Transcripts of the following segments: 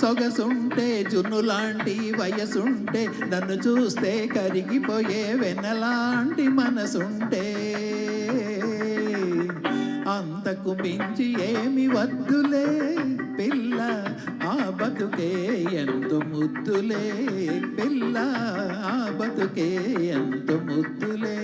సొగసుంటే జున్ను లాంటి వయసుంటే నన్ను చూస్తే కరిగిపోయే వెన్నలాంటి మనసుంటే. అంతకు మించి ఏమి వద్దులే పిల్ల ఆ బతుకే ఎంత ముద్దులే పిల్ల ఆ బతుకే ఎంత ముద్దులే.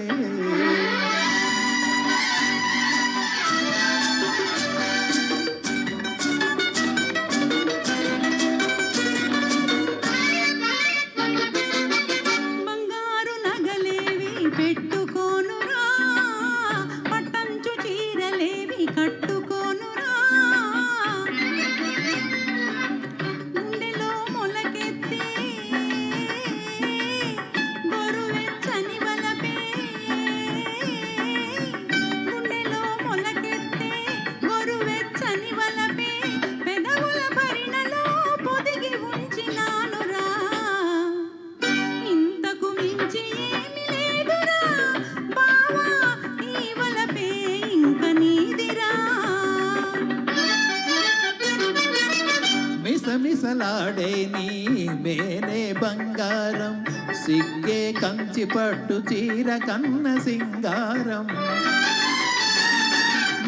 మిసలాడే నీ మేనే బంగారం. సిగ్గే కంచి పట్టు చీర కన్న సింగారం.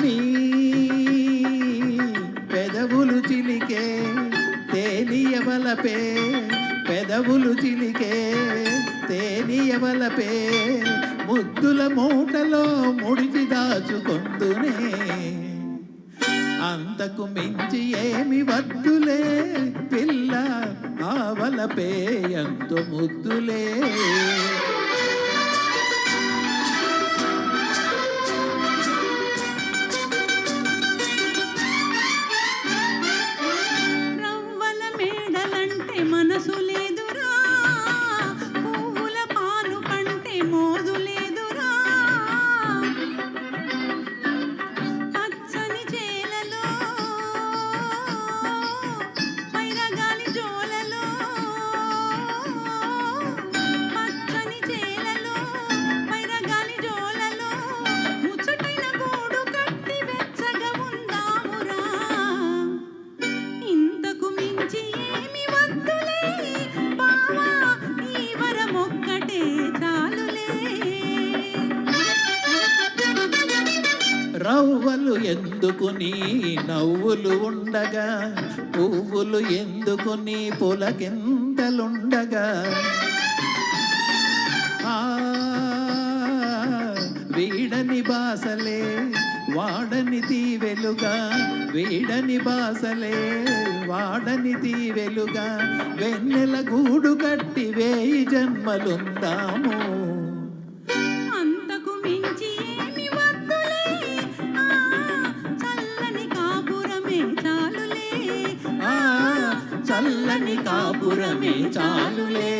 నీ పెదవులు చిలికే తేలియవలపే పెదవులు చిలికే తేలియవలపే ముద్దుల మూటలో ముడిచి దాచుకొందునే. అంతకు మించి ఏమి వద్దులే పిల్ల ఆవల పేయంతో ముద్దులే. రవ్వలు ఎందుకు నీ నవ్వులు ఉండగా? పువ్వులు ఎందుకు నీ పులకింతలుండగా ఆ వీడని బాసలే వాడని తీవెలుగా. వీడని బాసలే వాడని తీవెలుగా. వెన్నెల గూడు కట్టి వేయి జన్మలుందాము. చల్లని కాపురమే చాలులే.